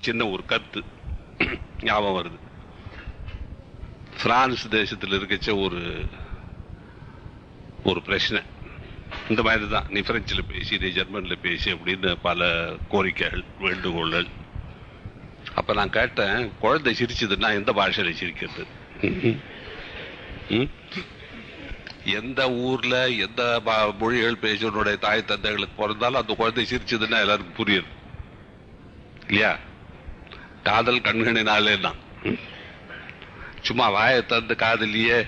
சின்ன ஒரு கத்து ஞாபகம் வருது. பிரான்ஸ் தேசத்தில் இருக்கச்ச ஒரு ஒரு பிரச்சனை. இந்த மாதிரி தான் நீ பிரெஞ்சில் பேசி நீ ஜெர்மனில் பேசி அப்படின்னு பல கோரிக்கைகள் வேண்டுகோள்கள். அப்போ நான் கேட்டேன் குழந்தை சிரிச்சதுன்னா எந்த பாஷையில சிரிக்கிறது? ம்? எந்த ஊரில் எந்த பா- மொழிகள் உன்னுடைய தாய் தந்தைகளுக்கு பிறந்தாலும் அந்த குழந்தை சிரிச்சதுன்னா எல்லாருக்கும் புரியுது. இல்லையா? காதல் கண்களினாலே தான். சும்மா வாயை தந்து காதலியே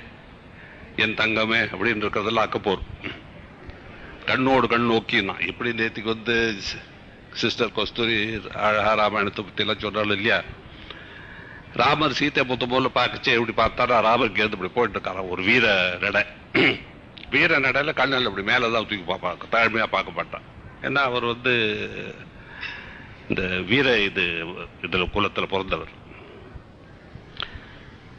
என் தங்கமே அப்படின்னு இருக்கிறதெல்லாம் அக்கப்போர் கண்ணோடு கண் நோக்கினா எப்படி நேத்துக்கு வந்து சிஸ்டர் கஸ்தூரி அழகா ராமாயணத்தை பத்தி எல்லாம் இல்லையா? ராமர் சீத்தை பொத்த போல பார்க்கச்சே எப்படி பார்த்தாரா ராமர் கேந்து இப்படி போயிட்டு இருக்காராம். ஒரு வீர நடை. வீர நடையில கண்ணல் மேலே மேலதான் தூக்கி பார்ப்பாங்க தாழ்மையா பார்க்க மாட்டான். ஏன்னா அவர் வந்து இந்த வீர இது இதுல குலத்தில் பிறந்தவர்.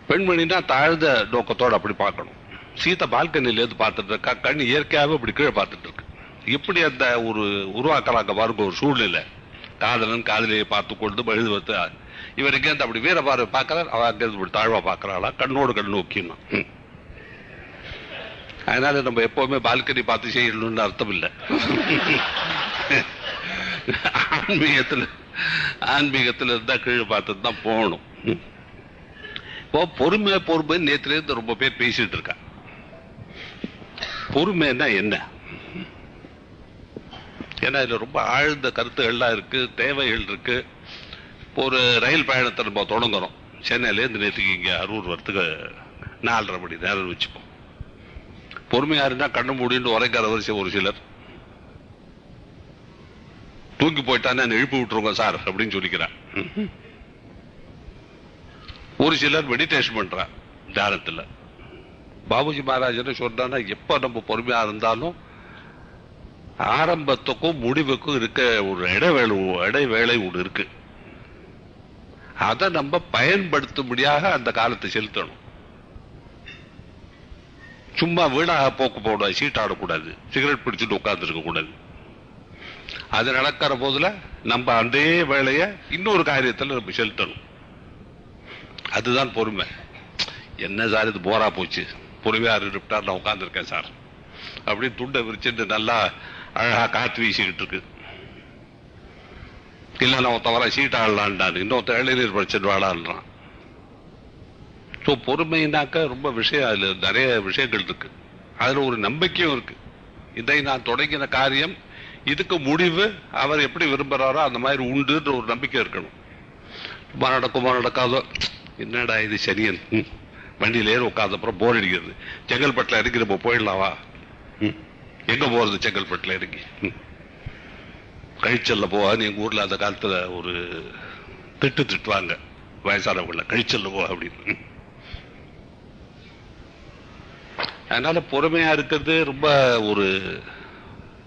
பெண்மணினா தாழ்ந்த நோக்கத்தோட அப்படி பார்க்கணும். சீத்தை பால்கனில இருந்து பார்த்துட்டு இருக்கா கண் இயற்கையாவே அப்படி கீழே பார்த்துட்டு இருக்கு இப்படி அந்த ஒரு உருவாக்குறாங்க பாருங்க ஒரு சூழ்நிலை. காதலன் காதலியை பார்த்து கொண்டு எழுதுவது இவர் இங்கேருந்து அப்படி வீர பார்வை பார்க்கறார் அவ அங்கேருந்து இப்படி தாழ்வா பார்க்கறாளா? கண்ணோடு கண் நோக்கினா அதனால நம்ம எப்பவுமே பால்கனி பார்த்து செய்யணும்னு அர்த்தம் இல்லை. ஆன்மீகத்துல ஆன்மீகத்துல இருந்தா கீழே பார்த்துட்டு தான் போகணும். இப்போ பொறுமை பொறுமை நேத்துல இருந்து ரொம்ப பேர் பேசிட்டு இருக்கா பொறுமைன்னா என்ன? ஏன்னா இதுல ரொம்ப ஆழ்ந்த கருத்துகள்லாம் இருக்கு தேவைகள் இருக்கு. இப்போ ஒரு ரயில் பயணத்தை நம்ம தொடங்குறோம். சென்னையில இருந்து நேற்றுக்கு இங்க அரூர் வரத்துக்கு நாலரை மணி நேரம் வச்சுப்போம். பொறுமையா இருந்தால் கண்ணு மூடின்னு உரைக்காத வரிசை ஒரு சிலர். தூங்கி போயிட்டான்னு எழுப்பி விட்டுருங்க சார் அப்படின்னு சொல்லிக்கிறான் ஒரு சிலர் மெடிடேஷன் பண்றா தியானத்தில். பாபுஜி மகாராஜன் சொல்றான்னா எப்ப நம்ம பொறுமையா இருந்தாலும் ஆரம்பத்துக்கும் முடிவுக்கும் இருக்க ஒரு இடைவேளை இடைவேளை ஒன்று இருக்கு. அதை நம்ம பயன்படுத்தும்படியாக அந்த காலத்தை செலுத்தணும். சும்மா வீணாக போக்கு போடாது சீட்டாடக்கூடாது சிகரெட் பிடிச்சிட்டு உட்கார்ந்து இருக்க கூடாது அது நடக்கிற போதுல நம்ம அதே வேலையை இன்னொரு காரியத்துல நம்ம செலுத்தணும் அதுதான் பொறுமை. என்ன சார் இது போரா போச்சு? பொறுமையா இருந்துட்டார் நான் சார். அப்படின்னு துண்டை விரிச்சுட்டு நல்லா அழகா காத்து வீசிக்கிட்டு இருக்கு. இல்ல நான் தவறா சீட் ஆடலான்டான். இன்னொருத்த இளைஞர் படிச்சுட்டு வாடான்றான். ஸோ பொறுமைனாக்க ரொம்ப விஷயம். அதுல நிறைய விஷயங்கள் இருக்கு. அதுல ஒரு நம்பிக்கையும் இருக்கு. இதை நான் தொடங்கின காரியம் இதுக்கு முடிவு அவர் எப்படி விரும்புறாரோ அந்த மாதிரி உண்டுன்ற ஒரு நம்பிக்கை இருக்கணும். சும்மா நடக்குமா நடக்காதோ? என்னடா இது சரியன்? ம். வண்டியில ஏறி உட்காந்த அப்புறம் போர் அடிக்கிறது. செங்கல்பட்டுல இறங்கி நம்ம போயிடலாவா ம். எங்க போறது செங்கல்பட்டுல இறங்கி? கழிச்சல்ல போவான்னு எங்க ஊர்ல அந்த காலத்துல ஒரு திட்டு திட்டுவாங்க. வயசானவங்கள கழிச்சல்ல போ அப்படின்னு. அதனால பொறுமையா இருக்கிறது ரொம்ப ஒரு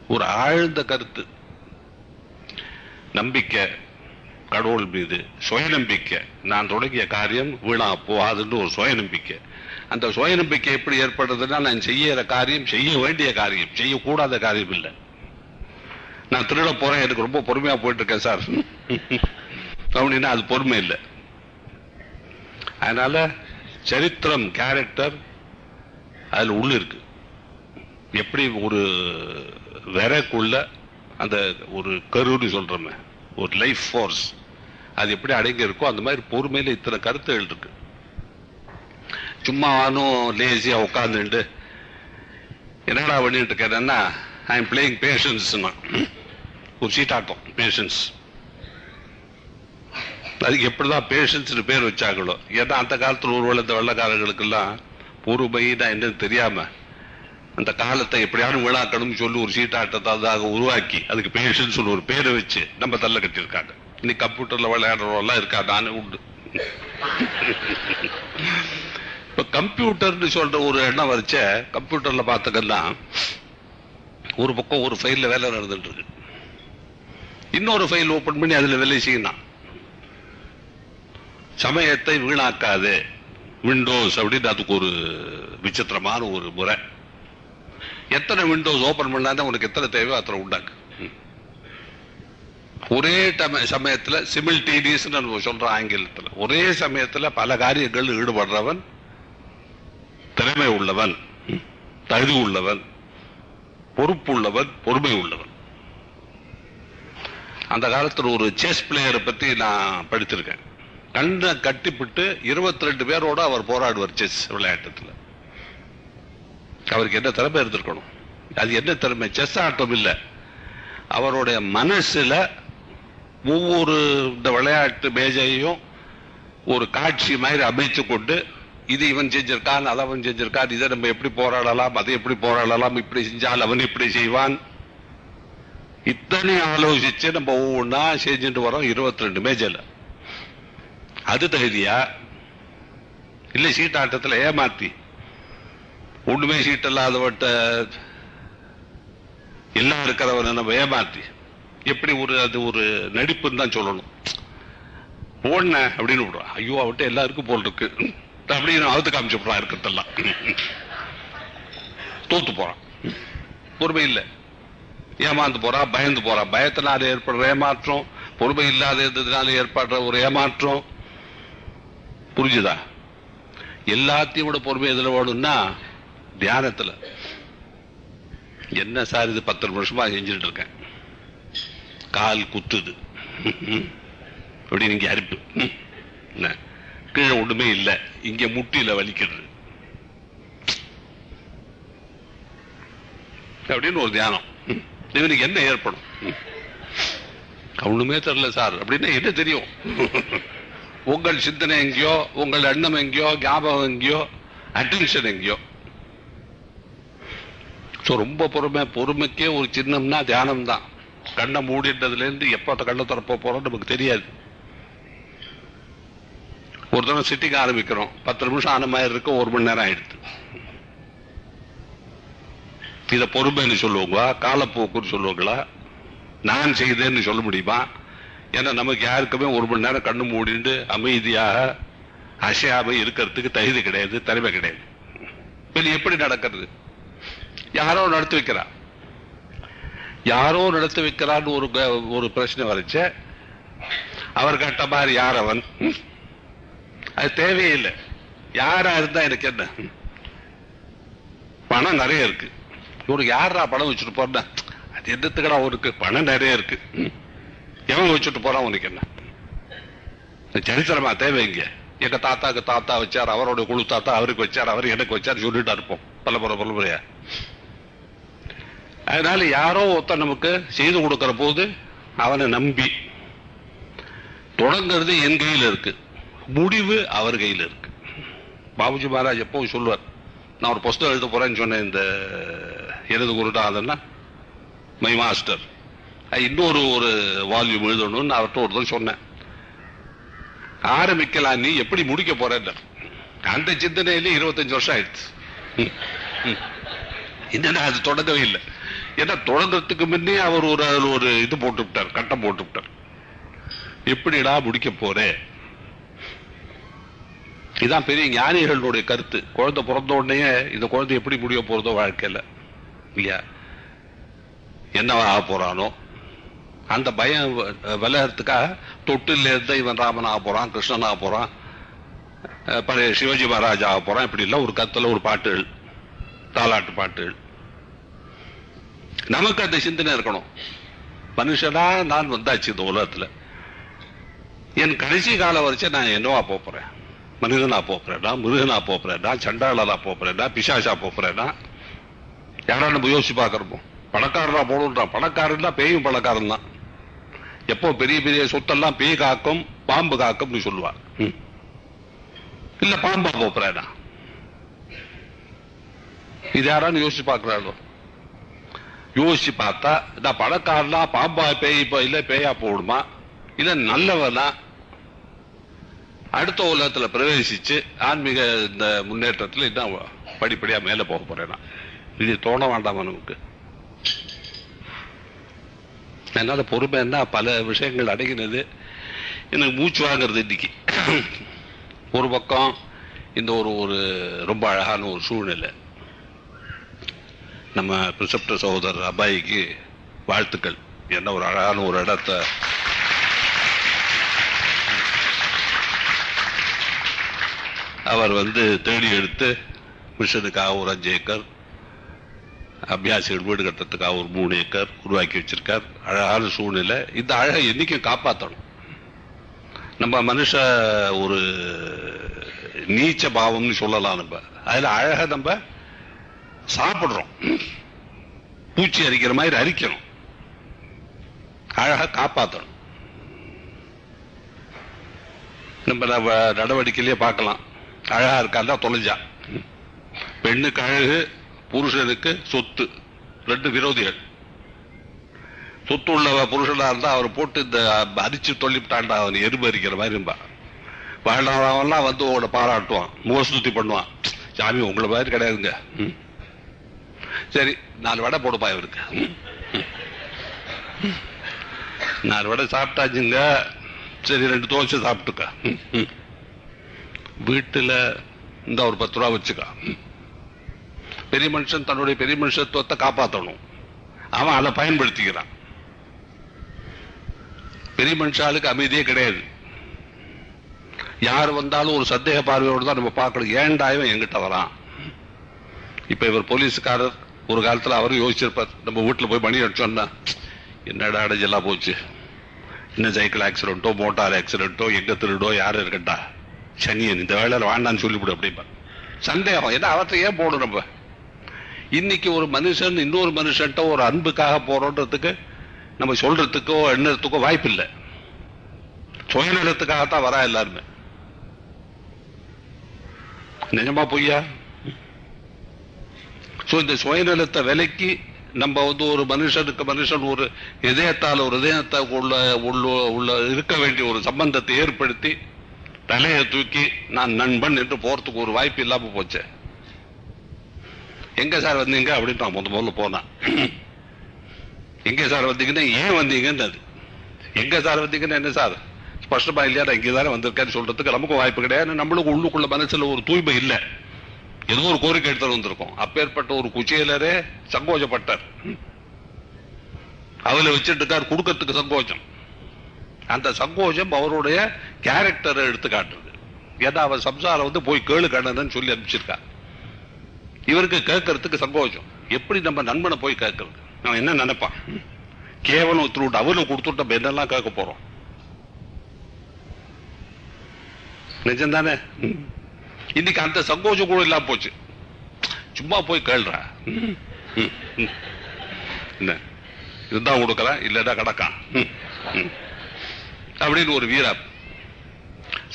ஒரு ஆழ்ந்த கருத்து. நம்பிக்கை கடவுள் மீது சுயநம்பிக்கை. நான் தொடங்கிய காரியம் வீணா போகாதுன்னு ஒரு சுயநம்பிக்கை. அந்த சுயநம்பிக்கை எப்படி ஏற்படுறதுன்னா நான் செய்யற காரியம் செய்ய வேண்டிய காரியம் செய்யக்கூடாத காரியம் இல்லை. நான் திருட போறேன் எனக்கு ரொம்ப பொறுமையா போயிட்டு இருக்கேன் சார். அப்படின்னா அது பொறுமை இல்லை. அதனால சரித்திரம் கேரக்டர் அதுல உள்ள இருக்கு எப்படி ஒரு விரக்குள்ள அந்த ஒரு கருன்னு சொல்றோமே ஒரு லைஃப் ஃபோர்ஸ் அது எப்படி அடங்கி இருக்கோ அந்த மாதிரி பொறுமையில இத்தனை கருத்துகள் இருக்கு. சும்மா வானும் லேசியா உட்காந்துட்டு என்னடா பண்ணிட்டு இருக்கிறேன்னா ஐ எம் பிளேயிங் பேஷன்ஸ்னா ஒரு சீட்டாட்டம் பேஷன்ஸ் அதுக்கு எப்படிதான் பேஷன்ஸ் பேர் வச்சாங்களோ. ஏன்னா அந்த காலத்துல ஒரு இந்த வெள்ளக்காரர்களுக்கெல்லாம் பொறுமைனா என்னன்னு தெரியாம அந்த காலத்தை எப்படியாவது வீணாக்கணும்னு சொல்லி ஒரு சீட்டாட்டத்தை அதாக உருவாக்கி அதுக்கு பேஷன் சொல்லி ஒரு பேரை வச்சு நம்ம தள்ள கட்டியிருக்காங்க. இன்னைக்கு கம்ப்யூட்டர்ல விளையாடுறவெல்லாம் இருக்கா நானே உண்டு. இப்ப கம்ப்யூட்டர்னு சொல்ற ஒரு எண்ணம் வரைச்ச கம்ப்யூட்டர்ல பார்த்தக்கெல்லாம் ஒரு பக்கம் ஒரு ஃபைல்ல வேலை நடந்துட்டு இருக்கு. இன்னொரு ஃபைல் ஓபன் பண்ணி அதுல வேலை செய்யணும் சமயத்தை வீணாக்காது. விண்டோஸ் அப்படின்னு அதுக்கு ஒரு விசித்திரமான ஒரு முறை. எத்தனை விண்டோஸ் ஓபன் பண்ணாதான் உனக்கு எத்தனை தேவையோ அத்தனை உண்டாக்கு. ஒரே டம- சமயத்துல சிமில்டேனியஸ் சொல்ற ஆங்கிலத்தில். ஒரே சமயத்துல பல காரியங்கள் ஈடுபடுறவன் திறமை உள்ளவன் தகுதி உள்ளவன் பொறுப்பு உள்ளவன் பொறுமை உள்ளவன். அந்த காலத்தில் ஒரு செஸ் பிளேயரை பத்தி நான் படித்திருக்கேன் கண்ணை கட்டிப்பிட்டு இருபத்தி ரெண்டு பேரோட அவர் போராடுவார் செஸ் விளையாட்டத்தில். அவருக்கு என்ன திறமை இருந்திருக்கணும்? அது என்ன திறமை? செஸ் ஆட்டம் இல்லை. அவருடைய மனசில் ஒவ்வொரு இந்த விளையாட்டு மேஜையும் ஒரு காட்சி மாதிரி அமைத்து கொண்டு இது இவன் செஞ்சிருக்கான் அதை அவன் செஞ்சிருக்கான் இதை நம்ம எப்படி போராடலாம் அதை எப்படி போராடலாம் இப்படி செஞ்சால் அவன் இப்படி செய்வான். இத்தனை ஆலோசிச்சு நம்ம ஒவ்வொன்றா செஞ்சுட்டு வரோம் இருபத்தி ரெண்டு மேஜில் அது தகுதியா? இல்லை சீட்டாட்டத்தில் ஏமாத்தி. ஒண்ணுமே சீட்டு இல்லாதவட்ட எல்லாம் இருக்கிறவனை நம்ம ஏமாத்தி எப்படி ஒரு அது ஒரு நடிப்புன்னு தான் சொல்லணும். போன அப்படின்னு விடுறான் ஐயோ அவட்ட எல்லாருக்கும் போல் இருக்கு அப்படின்னு அவுத்து காமிச்சு விடுறான் இருக்கிறதெல்லாம். தோத்து போறான். பொறுமை இல்லை. ஏமாந்து போறான் பயந்து போறான் பயத்தினால ஏற்படுற ஏமாற்றம் பொறுமை இல்லாத இருந்ததுனால ஏற்படுற ஒரு ஏமாற்றம். புரிஞ்சுதா? எல்லாத்தையும் விட பொறுமை எதுல வேணும்னா தியானத்துல. என்ன சார் இது பத்து வருஷமா செஞ்சுட்டு இருக்கேன். கால் குத்துது. அப்படி இங்கே அரிப்பு. என்ன? கீழே ஒண்ணுமே இல்ல. இங்க முட்டியில் வலிக்கிறது அப்படின்னு ஒரு தியானம். இவனுக்கு என்ன ஏற்படும்? ஒண்ணுமே தெரியல சார். அப்படின்னா என்ன தெரியும்? உங்கள் சிந்தனை எங்கேயோ உங்கள் எண்ணம் எங்கேயோ ஞாபகம் எங்கேயோ அட்டென்ஷன் எங்கேயோ. ஸோ ரொம்ப பொறுமை பொறுமைக்கே ஒரு சின்னம்னா தியானம் தான் கண்ணை மூடின்றதுலேருந்து இருந்து கண்ணை திறப்ப போகிறோம் நமக்கு தெரியாது. ஒரு தடவை சிட்டிங் ஆரம்பிக்கிறோம். பத்து நிமிஷம் ஆன மாதிரி இருக்க ஒரு மணி நேரம் ஆயிடுது. இதை பொறுமைன்னு சொல்லுவாங்களா? காலப்போக்குன்னு சொல்லுவாங்களா? நான் செய்தேன்னு சொல்ல முடியுமா? ஏன்னா நமக்கு யாருக்குமே ஒரு மணி நேரம் கண்ணு மூடிண்டு அமைதியாக அசையாமல் இருக்கிறதுக்கு தகுதி கிடையாது தலைமை கிடையாது. இது எப்படி நடக்கிறது? யாரோ நடத்தி வைக்கிறா யாரோ நடத்தி வைக்கிறான்னு ஒரு ஒரு பிரச்சனை வரைச்ச அவர் கேட்ட மாதிரி யார் அவன்? அது தேவையில்லை யாரா இருந்தா எனக்கு என்ன? பணம் நிறைய இருக்கு. இவருக்கு யாரா பணம் வச்சுட்டு போறா அது என்னத்துக்கடா அவருக்கு? பணம் நிறைய இருக்கு. எவன் வச்சுட்டு போறான் உனக்கு என்ன? சரித்திரமா தேவை இங்க. எங்க தாத்தாக்கு தாத்தா வச்சார் அவரோட குழு தாத்தா அவருக்கு வச்சார் அவர் எனக்கு வச்சார் சொல்லிட்டு இருப்போம். பல பல பல முறையா. அதனால யாரோ ஒருத்தன் நமக்கு செய்து கொடுக்கிற போது அவனை நம்பி தொடங்கிறது என் கையில இருக்கு. முடிவு அவர் கையில இருக்கு. பாபுஜி மகாராஜ் எப்பவும் சொல்லுவார் நான் ஒரு புஸ்தகம் எழுத போறேன்னு சொன்னேன் இந்த எனது குருநாதன்னா மை மாஸ்டர் இன்னொரு ஒரு வால்யூம் எழுதணும்னு அவர்கிட்ட ஒருத்தர் சொன்னேன். ஆரம்பிக்கலாம் நீ எப்படி முடிக்க போறேன் அந்த சிந்தனையில இருபத்தஞ்சு வருஷம் ஆயிடுச்சு. ம், என்னடா அது தொடங்கவே இல்லை. ஏன்னா தொடங்குறதுக்கு முன்னே அவர் ஒரு ஒரு இது போட்டு விட்டார் கட்டம் போட்டு விட்டார் எப்படிடா முடிக்க போறேன் இதான் பெரிய ஞானிகளுடைய கருத்து. குழந்தை பிறந்த உடனே இந்த குழந்தை எப்படி முடிய போறதோ வாழ்க்கையில. இல்லையா? என்னவா ஆக போறானோ? அந்த பயம் விலகிறதுக்காக தொட்டில இருந்து இவன் ராமன் ஆக போறான் கிருஷ்ணன் ஆக போறான் பழைய சிவாஜி மகாராஜா ஆக போறான். இப்படி இல்லை ஒரு கத்துல ஒரு பாட்டுகள் தாலாட்டு பாட்டுகள். நமக்கு அந்த சிந்தனை இருக்கணும். மனுஷனா நான் வந்தாச்சு இந்த உலகத்துல. என் கடைசி காலம் வரைச்சு நான் என்னவா போறேன் மனிதனா போறேன்னா மிருகனா போறேன்னா சண்டாளனா போறேன்னா பிசாசா போறேன்னா யாரா நம்ம யோசிச்சு பாக்குறோமோ பணக்காரனா போகணுன்றான் பணக்காரன் தான் பேயும் பணக்காரன் தான். எப்போ பெரிய பெரிய சொத்தெல்லாம் பேய் காக்கும் பாம்பு காக்கும்னு சொல்லுவா. இல்ல பாம்பா போறேனா இது யாரான்னு யோசிச்சு பாக்குறாளோ யோசிச்சு பார்த்தா நான் பணக்காரனா பாம்பா பேய் இல்ல பேயா போடுமா? இல்ல நல்லவனா? அடுத்த உலகத்துல பிரவேசிச்சு ஆன்மீக இந்த முன்னேற்றத்துல இன்னும் படிப்படியா மேல போக போறேனா. இது தோண வேண்டாமா நமக்கு என்னால பொறுமைன்னா பல விஷயங்கள் அடங்கினது. எனக்கு மூச்சு வாங்குறது இன்னைக்கு. ஒரு பக்கம் இந்த ஒரு ஒரு ரொம்ப அழகான ஒரு சூழ்நிலை. நம்ம பிரிசப்ட சகோதரர் அபாய்க்கு வாழ்த்துக்கள். என்ன ஒரு அழகான ஒரு இடத்த. அவர் வந்து தேடி எடுத்து மிஷனுக்காக ஒரு அஞ்சு ஏக்கர் அபியாசிகள் வீடு கட்டுறதுக்காக ஒரு மூணு ஏக்கர் உருவாக்கி வச்சிருக்கார். அழகான சூழ்நிலை. இந்த அழகை என்றைக்கும் காப்பாற்றணும் நம்ம மனுஷ ஒரு நீச்ச பாவம்னு சொல்லலாம் நம்ம. அதில் அழகை நம்ம சாப்பிடுறோம். பூச்சி அரிக்கிற மாதிரி அரிக்கணும். அழகா காப்பாற்றணும் நம்ம நம்ம நடவடிக்கையிலேயே பார்க்கலாம். அழகா இருக்காண்டா தொலைஞ்சா. பெண்ணுக்கு அழகு புருஷனுக்கு சொத்து. ரெண்டு விரோதிகள். சொத்து உள்ளவ புருஷனா இருந்தா அவர் போட்டு இந்த அரிச்சு தொல்லிவிட்டாண்டா அவன் எறும்பு அரிக்கிற மாதிரி இருப்பா. வாழ்நாளாவெல்லாம் வந்து உங்களை பாராட்டுவான். முகஸ்துதி பண்ணுவான். சாமி உங்களை மாதிரி கிடையாதுங்க. சரி நாலு வடை போடுப்பா இவருக்கு. நாலு வடை சாப்பிட்டாச்சுங்க. சரி ரெண்டு தோசை சாப்பிட்டுக்க. வீட்டுல இந்த ஒரு பத்து ரூபா வச்சுக்கா. பெரிய மனுஷன் தன்னுடைய பெரிய மனுஷத்துவத்தை காப்பாற்றணும் அவன் அதை பயன்படுத்திக்கிறான். பெரிய மனுஷாளுக்கு அமைதியே கிடையாது. யார் வந்தாலும் ஒரு சந்தேக பார்வையோடு தான் நம்ம பார்க்கணும். ஏன்டா எங்கிட்ட வரான்? இப்ப இவர் போலீஸ்காரர் ஒரு காலத்துல அவரும் யோசிச்சிருப்பார் நம்ம வீட்டுல போய் மணி அடிச்சோம்னா என்னடா அடைஞ்செல்லாம் போச்சு? என்ன சைக்கிள் ஆக்சிடென்ட்டோ மோட்டார் ஆக்சிடென்ட்டோ எங்கே திருடோ யாரும் இருக்கட்டா? சனியன் இந்த வேலையில வேண்டான்னு சொல்லிவிடு அப்படிம்பா சந்தேகம். ஏன்னா அவற்றை ஏன் போடும் நம்ம? இன்னைக்கு ஒரு மனுஷன் இன்னொரு மனுஷன்ட்ட ஒரு அன்புக்காக போறோன்றதுக்கு நம்ம சொல்றதுக்கோ எண்ணறதுக்கோ வாய்ப்பு இல்லை சுயநலத்துக்காகத்தான் வரா எல்லாருமே. நிஜமா பொய்யா? சோ இந்த சுயநலத்தை விலைக்கு நம்ம வந்து ஒரு மனுஷனுக்கு மனுஷன் ஒரு இதயத்தால் ஒரு இதயத்தை உள்ள உள்ள உள்ள இருக்க வேண்டிய ஒரு சம்பந்தத்தை ஏற்படுத்தி தலையை தூக்கி நான் நண்பன் என்று போறதுக்கு ஒரு வாய்ப்பு இல்லாம போச்சு. எங்க சார் வந்தீங்க? அப்படின்னு நான் முத முதல்ல போனேன். எங்க சார் வந்தீங்கன்னா ஏன் வந்தீங்கன்னு அது எங்க சார் வந்தீங்கன்னா என்ன சார்? ஸ்பஷ்டமா இல்லையா? நான் இங்கே தானே வந்திருக்கேன்னு சொல்றதுக்கு நமக்கு வாய்ப்பு கிடையாது. நம்மளுக்கு உள்ளுக்குள்ள மனசுல ஒரு தூய்மை இல்லை. ஏதோ ஒரு கோரிக்கை எடுத்து வந்திருக்கோம். அப்பேற்பட்ட ஒரு குச்சேலரே சங்கோஜப்பட்டார். அவளை வச்சுட்டு இருக்கார் கொடுக்கறதுக்கு சங்கோஜம். அந்த சங்கோஜம் அவருடைய கேரக்டரை எடுத்து காட்டுறது ஏன்னா அவர் சம்சாரம் வந்து போய் கேளு கண்ணன் சொல்லி அனுப்பிச்சிருக்கா இவருக்கு கேட்கறதுக்கு சங்கோஜம். எப்படி நம்ம நண்பனை போய் கேட்கறது? நம்ம என்ன நினைப்பான் கேவலம் ஒத்துட்டு அவனை கொடுத்துட்டு நம்ம என்னெல்லாம் கேட்க போறோம்? நிஜம்தானே? இன்னைக்கு அந்த சங்கோஷம் கூட இல்லாம போச்சு. சும்மா போய் கேள்றா. ம், ம், என்ன? இதுதான் கொடுக்கறேன் இல்லடா கிடக்கான் அப்படின்னு ஒரு வீரா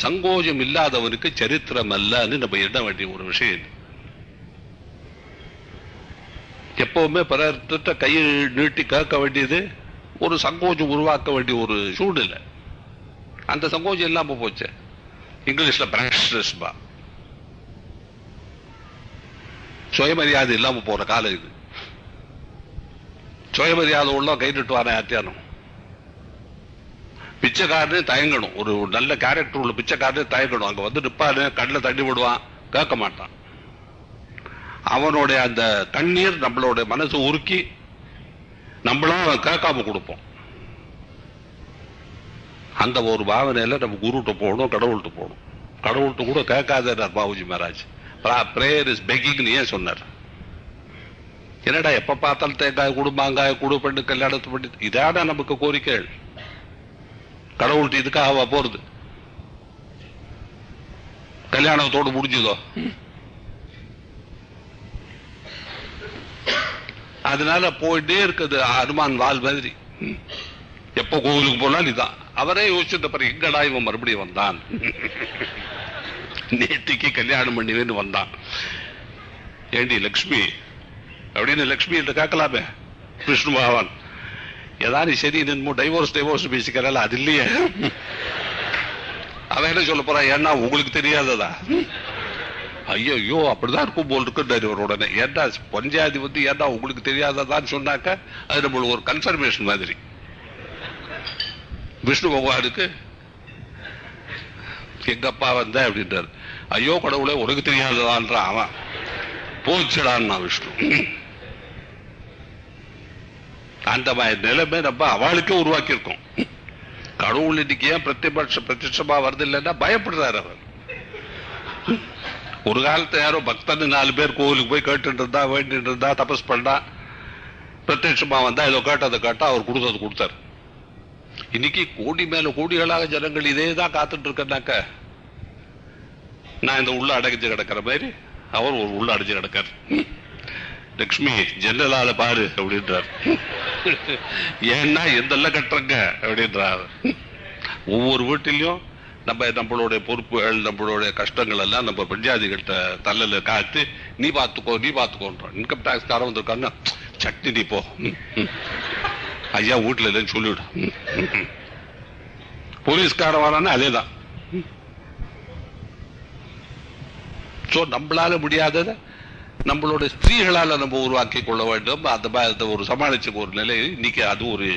சங்கோஜம் இல்லாதவனுக்கு சரித்திரம் அல்லன்னு நம்ம எண்ண வேண்டிய ஒரு விஷயம் எப்பவுமே பிறர்கிட்ட கையை நீட்டி கேட்க வேண்டியது ஒரு சங்கோஜம் உருவாக்க வேண்டிய ஒரு சூழ்நிலை. அந்த சங்கோஜம் இல்லாம போச்சு. இங்கிலீஷ்ல பிராஷ்னஸ் பா சுயமரியாதை இல்லாம போற காலம் இது. சுயமரியாதை உள்ள கை வரேன் அத்தியானம். பிச்சைக்காரனே தயங்கணும். ஒரு நல்ல கேரக்டர் உள்ள பிச்சைக்காரனே தயங்கணும். அங்க வந்து நிப்பாரு கண்ணில் தண்ணி விடுவான் கேட்க மாட்டான். அவனுடைய அந்த கண்ணீர் நம்மளோட மனசு உருக்கி நம்மளும் கேட்காம கொடுப்போம். அந்த ஒரு பாவனையில நம்ம குருட்டு போகணும் கடவுள்கிட்ட போகணும். கடவுள்கிட்ட கூட கேட்காத பாபுஜி மகாராஜ். ப்ரேயர் இஸ் பெக்கிங்னு ஏன் சொன்னார்? என்னடா எப்ப பார்த்தாலும் தேங்காய் கொடு மாங்காய் கொடு பண்ணு கல்யாணத்தை பண்ணி இதான நமக்கு கோரிக்கைகள். கடவுள்கிட்ட இதுக்காக போறது? கல்யாணத்தோடு முடிஞ்சதோ? அதனால போயிட்டே இருக்குது அனுமான் வால் மாதிரி. எப்ப கோவிலுக்கு போனாலும் இதான். அவரே யோசிச்சிருந்த பிறகு எங்கடா இவன் மறுபடியும் வந்தான்? நேத்திக்கு கல்யாணம் பண்ணிவேன்னு வந்தான். ஏண்டி லக்ஷ்மி? அப்படின்னு லக்ஷ்மி என்று கேட்கலாமே விஷ்ணு பகவான் ஏதாவது சரி நின்மோ டைவோர்ஸ் டைவோர்ஸ் பேசிக்கிறல அது இல்லையே. அவன் என்ன சொல்ல போறான்? ஏன்னா உங்களுக்கு தெரியாததா? ஐயோ ஐயோ அப்படிதான் இருக்கும் போல் இருக்குன்றாரு ஒரு உடனே ஏன்டா பஞ்சாதி வந்து ஏன்டா உங்களுக்கு தெரியாததான்னு சொன்னாக்க அது நம்மளுக்கு ஒரு கன்ஃபர்மேஷன் மாதிரி. விஷ்ணு பகவானுக்கு எங்கப்பா வந்த? அப்படின்றாரு. ஐயோ கடவுளே உனக்கு தெரியாததான்ற அவன். போச்சுடான்னா விஷ்ணு. அந்த நிலைமை நம்ம அவளுக்கே உருவாக்கியிருக்கோம். கடவுள் இன்னைக்கு ஏன் பிரத்யபட்ச பிரத்யட்சமா வருது இல்லைன்னா பயப்படுறாரு அவர். ஒரு காலத்துல யாரோ பக்தன் நாலு பேர் கோவிலுக்கு போய் கேட்டுட்டு இருந்தா வேண்டிட்டு இருந்தா தபஸ் பண்ணா பிரத்யட்சமா வந்தா ஏதோ கேட்டதை கேட்டா அவர் கொடுத்தது கொடுத்தாரு. இன்னைக்கு கோடி மேல கோடிகளாக ஜனங்கள் இதே தான் காத்துட்டு இருக்கனாக்க நான் இந்த உள்ள அடைஞ்சு கிடக்கிற மாதிரி அவர் ஒரு உள்ள அடைஞ்சு கிடக்கார். லக்ஷ்மி ஜன்னலால பாரு அப்படின்றார். ஏன்னா எந்தெல்லாம் கட்டுறங்க? அப்படின்றார். ஒவ்வொரு வீட்டிலையும் நம்ம நம்மளுடைய பொறுப்புகள் நம்மளுடைய கஷ்டங்கள் எல்லாம் நம்ம பஞ்சாதிகிட்ட தள்ளல காத்து நீ பாத்துக்கோ நீ பாத்துக்கோன்றான் இன்கம் டாக்ஸ் காரம் வந்திருக்கான்னா சட்னி நீ போ. ஐயா வீட்டுல இல்லைன்னு சொல்லிவிடு. ம், ம், ம். போலீஸ்காரன் வரான்னா அதேதான். ஸோ நம்மளால முடியாததை நம்மளோட ஸ்திரீகளால் நம்ம உருவாக்கி கொள்ள வேண்டும். அந்த மாதிரி ஒரு சமாளிச்ச ஒரு நிலை இன்னைக்கு அது ஒரு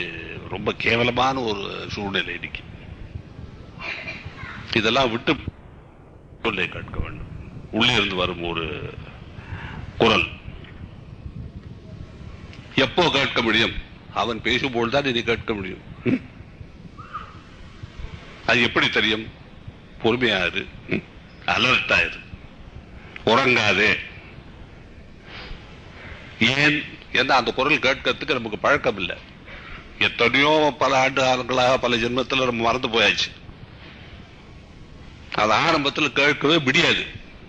ரொம்ப கேவலமான ஒரு சூழ்நிலை இன்னைக்கு. இதெல்லாம் விட்டு சொல்லை கேட்க வேண்டும். உள்ளே இருந்து வரும் ஒரு குரல். எப்போ கேட்க முடியும்? அவன் பேசும்போது தான் இனி கேட்க முடியும். அது எப்படி தெரியும்? பொறுமையாரு அலர்ட்டாயிரு உறங்காதே. ஏன்? ஏன்னா அந்த குரல் கேட்கறதுக்கு நமக்கு பழக்கம் இல்லை. எத்தனையோ பல ஆண்டு காலங்களாக பல ஜென்மத்துல நம்ம மறந்து போயாச்சு. அது ஆரம்பத்துல கேட்கவே முடியாது.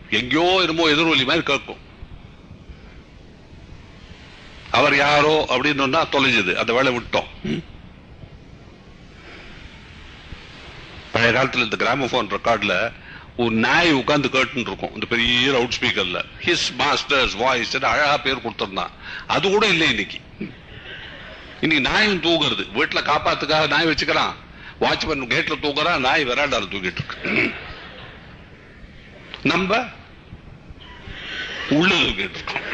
எங்கேயோ என்னமோ எதிரொலி மாதிரி கேட்கும். அவர் யாரோ அப்படின்னு சொன்னா தொலைஞ்சது. அந்த வேலை விட்டோம். பழைய காலத்துல இந்த கிராமபோன் ரெக்கார்டில் ஒரு நாய் உட்காந்து கேட்டுன்னு இருக்கும். இந்த பெரிய லவுட் ஸ்பீக்கர்ல ஹிஸ் மாஸ்டர்ஸ் வாய்ஸ் அழகா பேர் கொடுத்துருந்தான். அது கூட இல்லை இன்னைக்கு. இன்னைக்கு நாயும் தூங்குறது. வீட்டுல காப்பாத்துக்காக நாய் வச்சுக்கிறான் வாட்ச்மேன் கேட்ல தூங்குறான் நாய் விராண்டால தூக்கிட்டு இருக்கு. நம்ம உள்ள தூக்கிட்டு இருக்கோம்.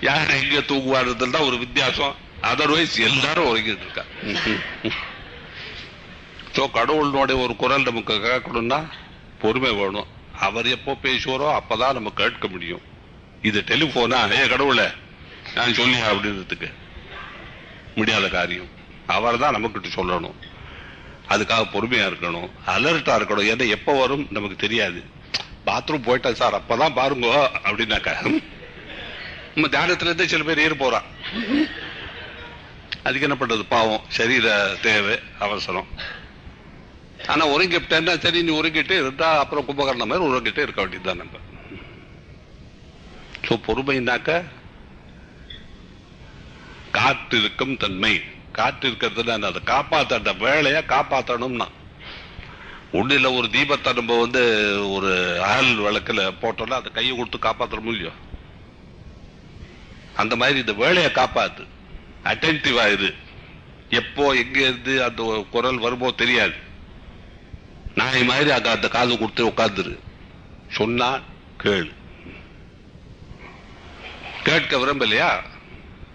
யார் எங்க தூங்குவாருன்றதுல தான் ஒரு வித்தியாசம். அதர்வைஸ் எல்லாரும் உறங்கிட்டு இருக்கா. சோ கடவுளுடைய ஒரு குரல் நமக்கு கேட்கணும்னா பொறுமை வேணும். அவர் எப்போ பேசுவாரோ அப்பதான் நம்ம கேட்க முடியும். இது டெலிபோனா ஏ கடவுளை நான் சொல்லி அப்படின்றதுக்கு? முடியாத காரியம். அவர் தான் நமக்கிட்ட சொல்லணும். அதுக்காக பொறுமையா இருக்கணும். அலர்ட்டா இருக்கணும். ஏன்னா எப்போ வரும் நமக்கு தெரியாது. பாத்ரூம் போயிட்டேன் சார். அப்பதான் பாருங்க அப்படின்னாக்கா. நம்ம தியானத்துல இருந்து சில பேர் ஏறி போறான் அதுக்கு என்ன பண்றது? பாவம். சரீர தேவை அவசரம். ஆனா உறங்கிட்டேன்னா சரி நீ உறங்கிட்டு இருந்தா அப்புறம் கும்பகரண மாதிரி உறங்கிட்டே இருக்க வேண்டியதுதான் நம்ம. சோ பொறுமைனாக்க காத்திருக்கும் தன்மை. காற்று காத்திருக்கிறதுனா அதை. காப்பாத்த அந்த வேலையை காப்பாத்தணும்னா. ஒண்ணுல ஒரு தீபத்தை நம்ம வந்து ஒரு அகல் விளக்குல போட்டோம்னா அதை கையை கொடுத்து காப்பாத்துற முடியும் அந்த மாதிரி இந்த வேலையை காப்பாத்து. அட்டென்டிவ் ஆயிரு எப்போ எங்க இருந்து அந்த குரல் வருமோ தெரியாது. நாய் மாதிரி அக்கா அந்த காது கொடுத்து உட்காந்துரு சொன்னா கேளு. கேட்க விரும்பலையா?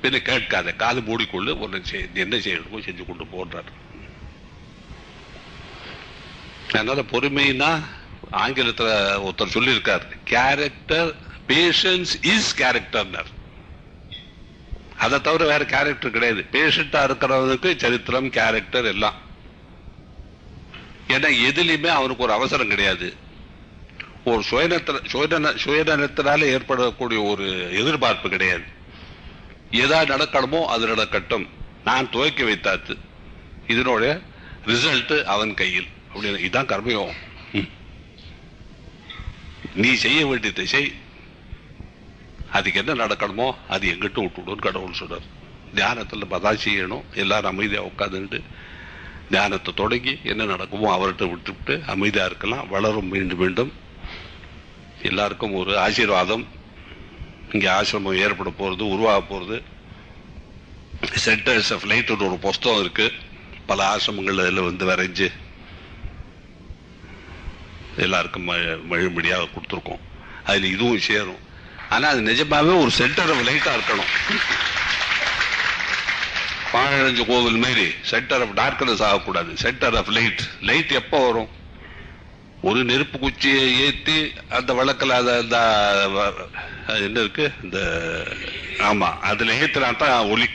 பின்ன கேட்காத. காது மூடிக்கொள்ளு ஒன்று செய்- என்ன செய்யணுமோ? செஞ்சு கொண்டு போன்றார். அதனால பொறுமைன்னா ஆங்கிலத்துல ஒருத்தர் சொல்லியிருக்கார். கேரக்டர் பேஷன்ஸ் இஸ் கேரக்டர்னர் அதை தவிர வேற கேரக்டர் கிடையாது. பேஷண்டா இருக்கிறவனுக்கு சரித்திரம் கேரக்டர் எல்லாம். ஏன்னா எதுலையுமே அவனுக்கு ஒரு அவசரம் கிடையாது. ஒரு சுயநல சுயநலத்தினால ஏற்படக்கூடிய ஒரு எதிர்பார்ப்பு கிடையாது. எதா நடக்கணுமோ அது நடக்கட்டும். நான் துவக்கி வைத்தாத்து இதனோட ரிசல்ட் அவன் கையில். அப்படின்னு இதான் கர்மயோகம். நீ செய்ய வேண்டிய திசை அதுக்கு என்ன நடக்கணுமோ அது எங்கிட்ட விட்டுவிடும் கடவுள் சொல்றார். தியானத்துல பதா செய்யணும். எல்லாரும் அமைதியா உட்காந்துட்டு தியானத்தை தொடங்கி என்ன நடக்குமோ அவர்கிட்ட விட்டுவிட்டு அமைதியாக இருக்கலாம் வளரும் மீண்டும் மீண்டும். எல்லாருக்கும் ஒரு ஆசீர்வாதம். இங்கே ஆசிரமம் ஏற்பட போகிறது உருவாக போகிறது சென்டர்ஸ் ஆஃப் லைட்டுன்னு ஒரு புஸ்தகம் இருக்கு. பல ஆசிரமங்கள் அதில் வந்து வரைஞ்சு எல்லாருக்கும் ம- மழுமடியாக கொடுத்துருக்கோம். அதில் இதுவும் சேரும். ஆனால் அது நிஜமாகவே ஒரு சென்டர் ஆஃப் லைட்டாக இருக்கணும். பாழஞ்சு கோவில் மாரி சென்டர் ஆஃப் டார்க்னஸ் ஆகக்கூடாது. சென்டர் ஆஃப் லைட் லைட் எப்போ வரும்? ஒரு நெருப்பு குச்சியை ஏற்றி அந்த வழக்கில் அதை அந்த என்ன இருக்கு? இந்த ஆமா அதுல ஏத்துனா தான் ஒளி.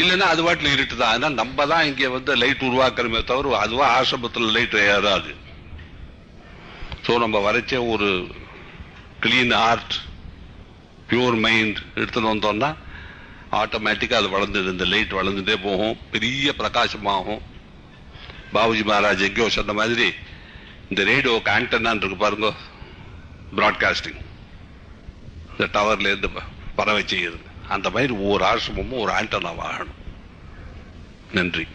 இல்லைன்னா அது வாட்டில் இருட்டு தான். அதனால நம்ம தான் இங்கே வந்து லைட் உருவாக்குறமே தவிர அதுவா ஆசிரமத்தில் லைட் ஏறாது. ஸோ நம்ம வரைச்ச ஒரு கிளீன் ஆர்ட் பியூர் மைண்ட் எடுத்துன்னு வந்தோம்னா ஆட்டோமேட்டிக்காக அது வளர்ந்துடும் இந்த லைட் வளர்ந்துட்டே போகும். பெரிய பிரகாசமாகும். பாபுஜி மகாராஜ் எங்கேயோ சொன்ன மாதிரி இந்த ரேடியோக்கு ஆண்டனான் இருக்கு பாருங்க. ப்ராட்காஸ்டிங் இந்த டவர்லேருந்து பறவை செய்யுது. அந்த மாதிரி ஒவ்வொரு ஆசிரமும் ஒரு ஆண்டனாவாகணும் நன்றி.